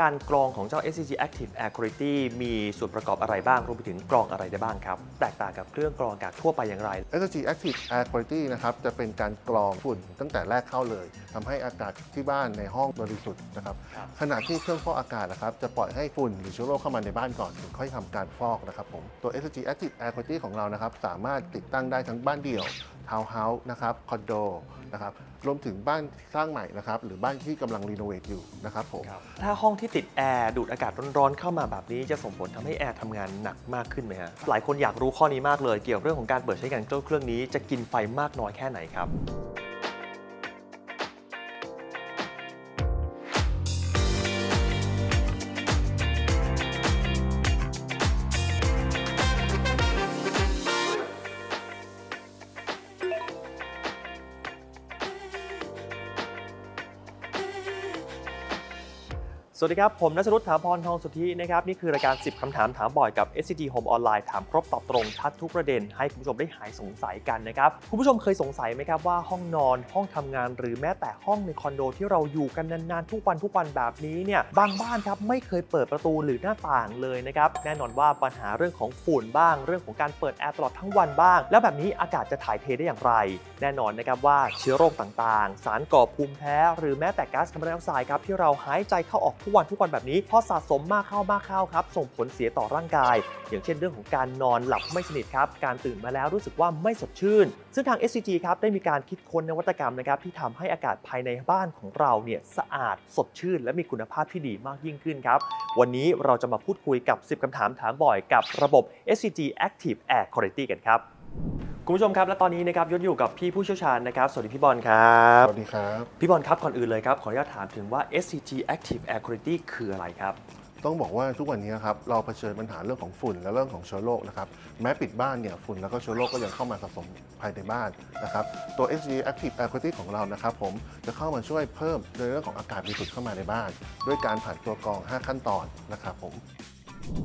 การกรองของเจ้า SCG Active Air Quality มีส่วนประกอบอะไรบ้าง รวมไปถึงกรองอะไรได้บ้างครับ แตกต่างกับเครื่องกรองอากาศทั่วไปอย่างไร SG Active Air Quality นะครับจะเป็นการกรองฝุ่นตั้งแต่แรกเข้าเลยทำให้อากาศที่บ้านในห้องบริสุทธิ์นะครับครับ ขณะที่เครื่องฟอกอากาศนะครับจะปล่อยให้ฝุ่นหรือเชื้อโรคเข้ามาในบ้านก่อนถึงค่อยทำการฟอกนะครับผมตัว SG Active Air Quality ของเรานะครับสามารถติดตั้งได้ทั้งบ้านเดี่ยว ทาวน์เฮาส์นะครับคอนโดนะครับรวมถึงบ้านสร้างใหม่นะครับหรือบ้านที่กำลังรีโนเวทอยู่นะครับผมถ้าห้องที่ติดแอร์ดูดอากาศร้อนๆเข้ามาแบบนี้จะส่งผลทำให้แอร์ทำงานหนักมากขึ้นไหมฮะหลายคนอยากรู้ข้อนี้มากเลย เกี่ยวกับเรื่องของการเปิดใช้งานเจ้าเครื่องนี้จะกินไฟมากน้อยแค่ไหนครับ สวัสดีครับ ผมนัชรุตถาพรทองสุทธินะครับ นี่คือรายการ 10 คำถามถามบ่อยกับ SCG Home Online ถามครบตอบตรงชัดทุกประเด็น ให้คุณผู้ชมได้หายสงสัยกันนะครับ คุณผู้ชมเคยสงสัยไหมครับว่าห้องนอนห้องทำงาน หรือแม้แต่ห้องในคอนโดที่เราอยู่กันนานๆ ทุกวันทุกวันแบบนี้เนี่ยบางบ้านครับไม่เคยเปิดประตูหรือหน้าต่างเลยนะครับแน่นอนว่าปัญหาเรื่องของฝุ่นบ้าง เรื่องของการเปิดแอร์ตลอดทั้งวันบ้าง แล้วแบบนี้อากาศจะถ่ายเทได้อย่างไร แน่นอนนะครับว่าเชื้อโรคต่างๆ สารก่อภูมิแพ้ หรือแม้แต่ก๊าซคาร์บอนไดออกไซด์ครับที่เราหายใจเข้าออกทุกวันทุกวันแบบนี้พอสะสมมากเข้ามากเข้าครับ ส่งผลเสียต่อร่างกาย อย่างเช่นเรื่องของการนอนหลับไม่สนิทครับ การตื่นมาแล้วรู้สึกว่าไม่สดชื่น ซึ่งทาง SCG ครับได้มีการคิดค้นนวัตกรรมนะครับที่ทำให้อากาศภายในบ้านของเราเนี่ยสะอาดสดชื่น และมีคุณภาพที่ดีมากยิ่งขึ้นครับ วันนี้เราจะมาพูดคุยกับ 10คำถามถามบ่อยกับระบบ SCG Active Air Quality กันครับ คุณผู้ชมครับและตอนนี้นะครับยศอยู่กับพี่ผู้เชี่ยวชาญนะครับสวัสดีพี่บอลครับสวัสดีครับ พี่บอลครับก่อนอื่นเลยครับ ขออนุญาตถามถึงว่า SCG Active Air Quality คืออะไรครับ ต้องบอกว่าทุกวันนี้ครับเราเผชิญปัญหาเรื่องของฝุ่นและเรื่องของเชื้อโรคนะครับแม้ปิดบ้านเนี่ยฝุ่นแล้วก็เชื้อโรคก็ยังเข้ามาสะสมภายในบ้านนะครับตัว SG Active Air Quality ของเรานะครับผมจะเข้ามาช่วยเพิ่มในเรื่องของอากาศบริสุทธิ์เข้ามาในบ้าน ด้วยการผ่านตัวกรอง 5 ขั้นตอนนะครับผม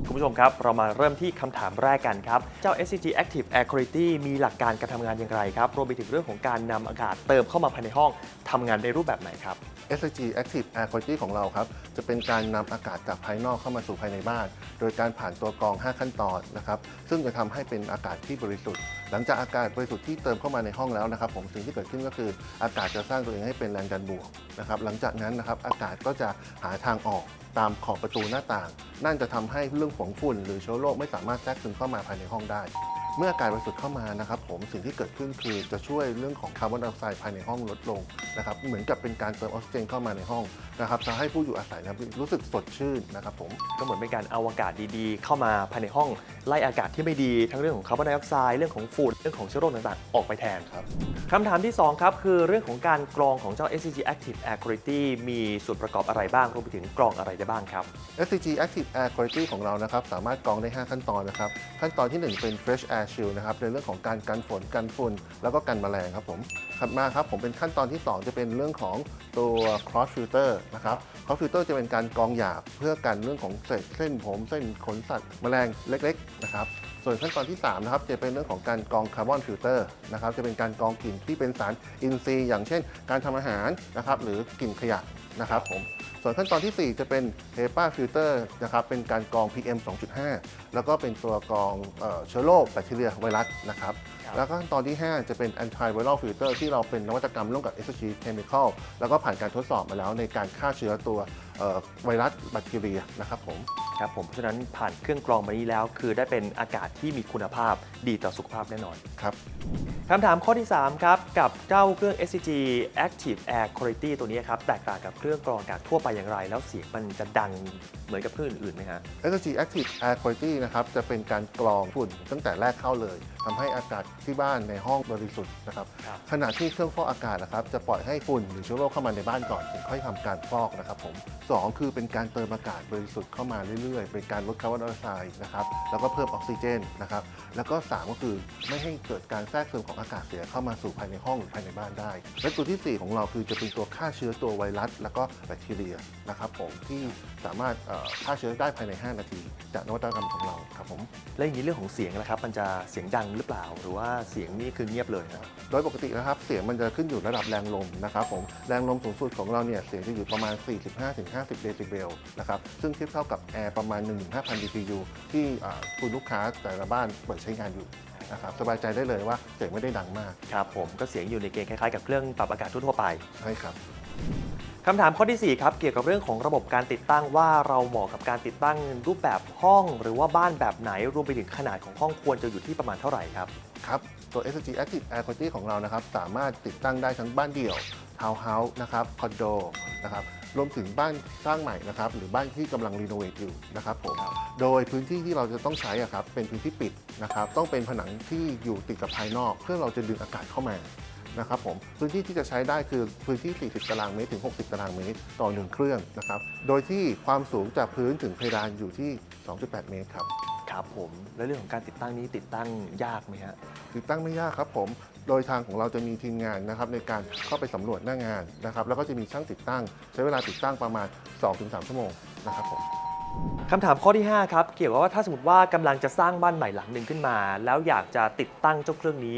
คุณผู้ชมครับ เรามาเริ่มที่คำถามแรกกันครับ เจ้า SCG Active Air Quality มีหลักการการทำงานอย่างไรครับ รวมไปถึงเรื่องของการนำอากาศเติมเข้ามาภายในห้องทำงานในรูปแบบไหนครับ SG Active Air Quality ของเราครับ จะเป็นการนำอากาศจากภายนอกเข้ามาสู่ภายในบ้าน โดยการผ่านตัวกรอง 5 ขั้นตอนนะครับ ซึ่งจะทำให้เป็นอากาศที่บริสุทธิ์ หลังจากอากาศบริสุทธิ์ที่เติมเข้ามาในห้องแล้วนะครับ ผมสิ่งที่เกิดขึ้นก็คืออากาศจะสร้างตัวเองให้เป็นแรงดันบวกนะครับ หลังจากนั้นนะครับอากาศก็จะหาทางออกตามขอบประตูหน้าต่าง นั่นจะทำให้เรื่องของฝุ่น หรือเชื้อโรคไม่สามารถแทรกซึมเข้ามาภายในห้องได้ เมื่ออากาศบริสุทธิ์เข้ามานะครับผมสิ่งที่เกิดขึ้นคือจะช่วยเรื่องของคาร์บอนไดออกไซด์ภายในห้องลดลงนะครับเหมือนกับเป็นการเติมออกซิเจนเข้ามาในห้องนะครับทำให้ผู้อยู่อาศัยนะครับรู้สึกสดชื่นนะครับผมก็เหมือนเป็นการเอาอากาศดีๆ เข้ามาภายในห้องไล่อากาศที่ไม่ดีทั้งเรื่องของคาร์บอนไดออกไซด์เรื่องของฝุ่นเรื่องของเชื้อโรคต่างๆ ออกไปแทนครับคำถามที่ 2 ครับ คือเรื่องของการกรองของเจ้า SCG Active Air Quality มีส่วนประกอบอะไรบ้างรวมไปถึงกรองอะไรได้บ้างครับ SCG Active Air Quality ของเรานะครับสามารถกรองได้ 5 ขั้นตอนนะครับขั้นตอนทีหนึ่1 เป็น Fresh Air Shield นะครับในเรื่องของการกันฝนกันฝุ่นแล้วก็กันแมลงครับผมถัดมาครับผมเป็นขั้นตอนที่ 2 จะเป็นเรื่องของตัว Cross Filter นะครับ Cross Filter จะเป็นการกรองหยาบเพื่อกันเรื่องของเศษเส้นผม เส้นขนสัตว์แมลงเล็กๆนะครับส่วนขั้นตอนที่3นะครับจะเป็นเรื่องของการกรองคาร์บอนฟิลเตอร์นะครับจะเป็นการกรองกลิ่นที่เป็นสารอินทรีย์ อย่างเช่น การทำอาหารนะครับหรือกลิ่นขยะนะครับผม ส่วนขั้นตอนทีสี่4 จะเป็น HEPA filter นะครับเป็นการกรอง PM 2.5 แล้วก็เป็นตัวกรองเอ่อเชื้อโรคแบคทีเรียไวรัสนะครับครับแล้วก็ขั้นตอนที่ 5 จะเป็น antiviral filter ที่เราเป็นนวัตกรรมร่วมกับ SG Chemical แล้วก็ผ่านการทดสอบมาแล้วในการฆ่าเชื้อตัวเอ่อไวรัสแบคทีเรียนะครับผม ครับผมเพราะฉะนั้นผ่านเครื่องกรองมานี้แล้ว คือได้เป็นอากาศที่มีคุณภาพดีต่อสุขภาพแน่นอนครับคำถามข้อที่ 3 ครับ กับเจ้าเครื่อง SCG Active Air Quality ตัวนี้ครับ แตกต่างกับเครื่องกรองอากาศทั่วไปอย่างไร แล้วเสียงมันจะดังเหมือนกับเครื่องอื่นๆไหมฮะ SG Active Air Quality นะครับ จะเป็นการกรองฝุ่นตั้งแต่แรกเข้าเลยทำให้อากาศที่บ้านในห้องบริสุทธิ์นะครับครับขณะที่เครื่องฟอกอากาศนะครับ จะปล่อยให้ฝุ่นหรือเชื้อโรคเข้ามาในบ้านก่อนถึงค่อยทำการฟอกนะครับผมสองคือเป็นการเติมอากาศบริสุทธิ์เข้ามาเรื่อยๆ เป็นการลดคาร์บอนไดออกไซด์นะครับแล้วก็เพิ่มออกซิเจนนะครับแล้วก็สามก็คือไม่ให้เกิดการแทรกซึมของอากาศเสียเข้ามาสู่ภายในห้องหรือภายในบ้านได้ และตัวที่สี่ของเราคือจะเป็นตัวฆ่าเชื้อตัวไวรัส แล้วก็แบคทีเรียนะครับผมที่สามารถเอ่อฆ่าเชื้อได้ภายใน 5 นาที จากนวัตกรรมของเราครับผม แล้วอย่างนี้เรื่องของเสียงนะครับ มันจะเสียงดังหรือเปล่า หรือว่าเสียงนี่คือเงียบเลยครับโดยปกตินะครับเสียงมันจะขึ้นอยู่ระดับแรงลมนะครับผมแรงลมสูงสุดของเราเนี่ยเสียงจะอยู่ประมาณ50 เดซิเบลนะครับซึ่งเทียบเท่ากับแอร์ประมาณ 15,000 BTU ที่อ่าคุณลูกค้าแต่ละบ้านเปิดใช้งานอยู่นะครับสบายใจได้เลยว่าเสียงไม่ได้ดังมากครับผมก็เสียงอยู่ในเกณฑ์คล้ายๆกับเครื่องปรับอากาศทั่วๆไปใช่ครับคำถามข้อที่ 4 ครับ เกี่ยวกับเรื่องของระบบการติดตั้งว่าเราเหมาะกับการติดตั้งรูปแบบห้อง หรือว่าบ้านแบบไหนรวมไปถึงขนาดของห้องควรจะอยู่ที่ประมาณเท่าไหร่ครับ ครับ ตัว SG Active Air Quality ของเรานะครับ สามารถติดตั้งได้ทั้งบ้านเดี่ยวทาวน์เฮาส์นะครับคอนโดนะครับ รวมถึงบ้านสร้างใหม่นะครับหรือบ้านที่กำลังรีโนเวทอยู่นะครับผมครับโดยพื้นที่ที่เราจะต้องใช้อะครับเป็นพื้นที่ปิดนะครับต้องเป็นผนังที่อยู่ติดกับภายนอก เพื่อเราจะดึงอากาศเข้ามานะครับผมพื้นที่ที่จะใช้ได้คือพื้นที่ 40 ตารางเมตรถึง 60 ตารางเมตรต่อ1เครื่องนะครับโดยที่ความสูงจากพื้นถึงเพดานอยู่ที่ 2.8 เมตรครับครับผม แล้วเรื่องของการติดตั้งนี้ติดตั้งยากไหมฮะติดตั้งไม่ยากครับผม โดยทางของเราจะมีทีมงานนะครับในการเข้าไปสำรวจหน้างานนะครับแล้วก็จะมีช่างติดตั้ง ใช้เวลาติดตั้งประมาณ 2-3 ชั่วโมงนะครับผมคำถามข้อที่ 5 ครับ เกี่ยวกับว่าถ้าสมมติว่ากำลังจะสร้างบ้านใหม่หลังหนึ่งขึ้นมา แล้วอยากจะติดตั้งเจ้าเครื่องนี้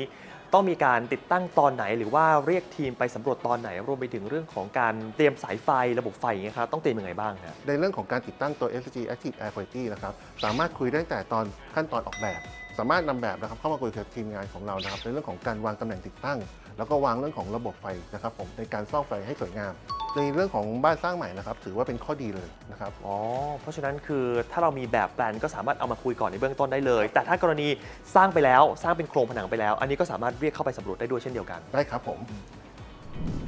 ต้องมีการติดตั้งตอนไหน หรือว่าเรียกทีมไปสำรวจตอนไหน รวมไปถึงเรื่องของการเตรียมสายไฟระบบไฟอย่างเงี้ยครับต้องเตรียมยังไงบ้างฮะในเรื่องของการติดตั้งตัว SG Active Air Quality นะครับสามารถคุยได้ตั้งแต่ตอนขั้นตอนออกแบบ สามารถนำแบบนะครับเข้ามาคุยกับทีมงานของเรานะครับในเรื่องของการวางตำแหน่งติดตั้ง แล้วก็วางเรื่องของระบบไฟนะครับผมในการซ่อมไฟให้สวยงาม ในเรื่องของบ้านสร้างใหม่นะครับถือว่าเป็นข้อดีเลยนะครับอ๋อเพราะฉะนั้นคือถ้าเรามีแบบแปลนก็สามารถเอามาคุยก่อนในเบื้องต้นได้เลย แต่ถ้ากรณีสร้างไปแล้วสร้างเป็นโครงผนังไปแล้ว อันนี้ก็สามารถเรียกเข้าไปสำรวจได้ด้วยเช่นเดียวกันได้ครับผม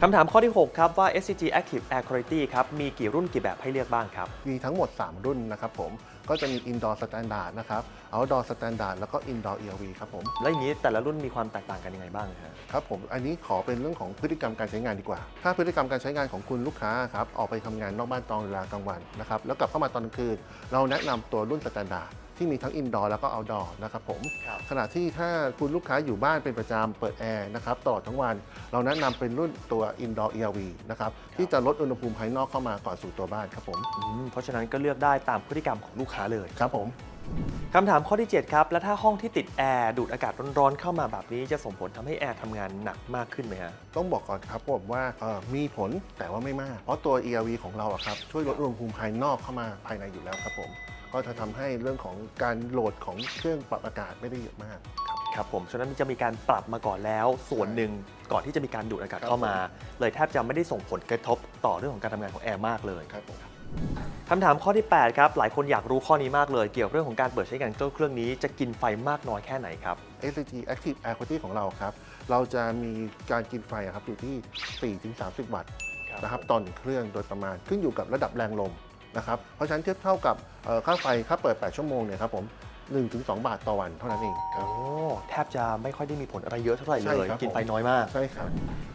คำถามข้อที่ 6 ครับว่า SCG Active Air Quality ครับ มีกี่รุ่นกี่แบบให้เลือกบ้างครับ มีทั้งหมด 3 รุ่นนะครับผม ก็จะมี Indoor Standard นะครับ Outdoor Standard แล้วก็ Indoor ELV ครับผม แล้วอย่างนี้แต่ละรุ่นมีความแตกต่างกันยังไงบ้างฮะครับผม อันนี้ขอเป็นเรื่องของพฤติกรรมการใช้งานดีกว่า ถ้าพฤติกรรมการใช้งานของคุณลูกค้าครับ ออกไปทำงานนอกบ้านตอนเวลากลางวันนะครับ แล้วกลับเข้ามาตอนกลางคืน เราแนะนำตัวรุ่น Standard ที่มีทั้ง Indoor แล้วก็ Outdoor นะครับผม ครับขณะที่ถ้าคุณลูกค้าอยู่บ้านเป็นประจำเปิดแอร์นะครับตลอดทั้งวัน เราแนะนำเป็นรุ่นตัว Indoor ELV นะครับที่จะลดอุณหภูมิภายนอกเข้ามาก่อนสู่ตัวบ้านครับผมอืมเพราะฉะนั้นก็เลือกได้ตามพฤติกรรมของลูกค้าเลย ครับผม คำถามข้อที่ 7 ครับ แล้วถ้าห้องที่ติดแอร์ดูดอากาศร้อนๆเข้ามาแบบนี้จะส่งผลทำให้แอร์ทำงานหนักมากขึ้นไหมฮะ ต้องบอกก่อนครับผมว่าเอ่อมีผลแต่ว่าไม่มาก เพราะตัว ERV ของเราอะครับช่วยลดอุณหภูมิภายนอกเข้ามาภายในอยู่แล้วครับผม ก็จะทำให้เรื่องของการโหลดของเครื่องปรับอากาศไม่ได้เยอะมาก ครับครับผมฉะนั้นจะมีการปรับมาก่อนแล้ว ส่วนหนึ่งก่อนที่จะมีการดูดอากาศเข้ามา เลยแทบจะไม่ได้ส่งผลกระทบต่อเรื่องของการทำงานของแอร์มากเลยครับผม คำถามข้อที่ 8 ครับ หลายคนอยากรู้ข้อนี้มากเลย เกี่ยวกับเรื่องของการเปิดใช้งานเจ้าเครื่องนี้จะกินไฟมากน้อยแค่ไหนครับ SCG Active Air Quality ของเราครับ เราจะมีการกินไฟอะครับอยู่ที่ 4-30 วัตต์นะครับต่อหนึ่งเครื่องโดยประมาณขึ้นอยู่กับระดับแรงลม นะครับเพราะฉะนั้นเทียบเท่ากับเอ่อค่าไฟค่าเปิด 8 ชั่วโมงเนี่ยครับผม1-2 บาทต่อวันเท่านั้นเองคโอ้รับแทบจะไม่ค่อยได้มีผลอะไรเยอะเท่าไหร่ใช่เลย ครับกินไฟผมน้อยมาก ใช่ครับ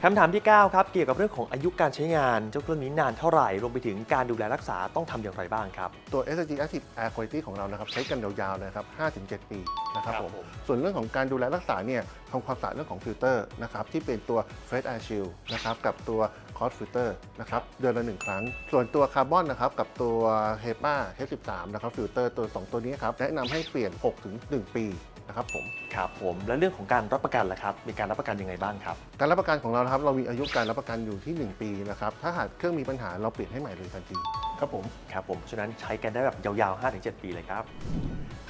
คำถามที่ 9 ครับเกี่ยวกับเรื่องของอายุการใช้งาน เจ้าเครื่องนี้นานเท่าไหร่รวมไปถึงการดูแลรักษาต้องทำอย่างไรบ้างครับ ตัว SG Active Air Quality ของเรานะครับใช้กันยาวๆเลยครับ5-7 ปีนะครับครับผมผม ส่วนเรื่องของการดูแลรักษาเนี่ยทำความสะอาดเรื่องของฟิลเตอร์นะครับที่เป็นตัว Fresh Air Shield นะครับกับตัว Cos Filter นะครับเดือนละหนึ่งครั้ง ส่วนตัวคาร์บอนนะครับกับตัว HEPA H13 นะครับฟิลเตอร์ตัว 2 ตัวนี้ครับแนะนำให้เปลี่ยน 6-1 ปีนะครับผมครับผมและเรื่องของการรับประกันล่ะครับ มีการรับประกันยังไงบ้างครับ การรับประกันของเรานะครับเรามีอายุการรับประกันอยู่ที่ 1 ปีนะครับถ้าหากเครื่องมีปัญหาเราเปลี่ยนให้ใหม่เลยทันทีครับผมครับผมฉะนั้นใช้กันได้แบบยาวๆ 5-7 ปีเลยครับ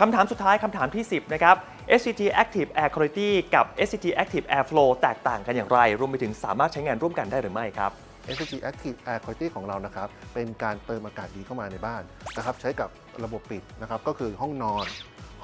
คำถามสุดท้ายคำถามที่ 10 นะครับ SCT Active Air Quality กับ SCT Active Air Flow แตกต่างกันอย่างไร รวมไปถึงสามารถใช้งานร่วมกันได้หรือไม่ครับ SG Active Air Quality ของเรานะครับ เป็นการเติมอากาศดีเข้ามาในบ้านนะครับ ใช้กับระบบปิดนะครับ ก็คือห้องนอน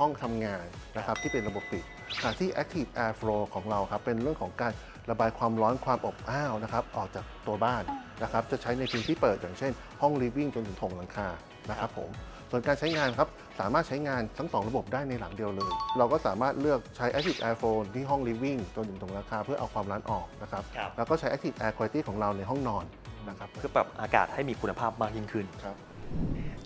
ห้องทำงานนะครับ ที่เป็นระบบปิดขณะที่ Active Air Flow ของเราครับ เป็นเรื่องของการระบายความร้อนความอบอ้าวนะครับ ออกจากตัวบ้านนะครับ จะใช้ในพื้นที่เปิดอย่างเช่น ห้อง living จนถึงโถงหลังคานะครับผม ส่วนการใช้งานครับ สามารถใช้งานทั้งสองระบบได้ในหลังเดียวเลย เราก็สามารถเลือกใช้ Active Air Flow ที่ห้อง living จนถึงโถงหลังคาเพื่อเอาความร้อนออกนะครับ ครับ แล้วก็ใช้ Active Air Quality ของเราในห้องนอนนะครับเพื่อปรับอากาศให้มีคุณภาพมากยิ่งขึ้น ครับ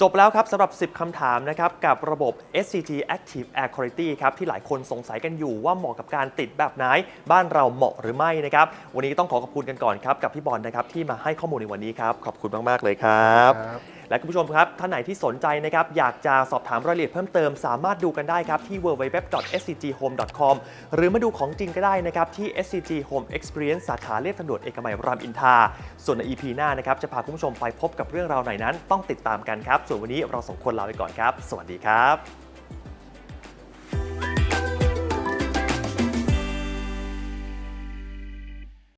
จบแล้วครับสำหรับ 10 คำถามนะครับ กับระบบ SCT Active Air Quality ครับ ที่หลายคนสงสัยกันอยู่ว่าเหมาะกับการติดแบบไหน บ้านเราเหมาะหรือไม่นะครับ วันนี้ต้องขอขอบคุณกันก่อนครับ กับพี่บอลนะครับ ที่มาให้ข้อมูลในวันนี้ครับ ขอบคุณมาก ๆ เลยครับ ครับ และคุณผู้ชมครับท่านไหนที่สนใจนะครับอยากจะสอบถามรายละเอียดเพิ่มเติมสามารถดูกันได้ครับที่ www.scghome.com หรือมาดูของจริงก็ได้นะครับที่ SCG Home Experience สาขาเลียบทางด่วนเอกมัยรามอินทราส่วนใน EP หน้านะครับจะพาคุณผู้ชมไปพบกับเรื่องราวไหนนั้น ต้องติดตามกันครับ ส่วนวันนี้เราสองคนลาไปก่อนครับ สวัสดีครับ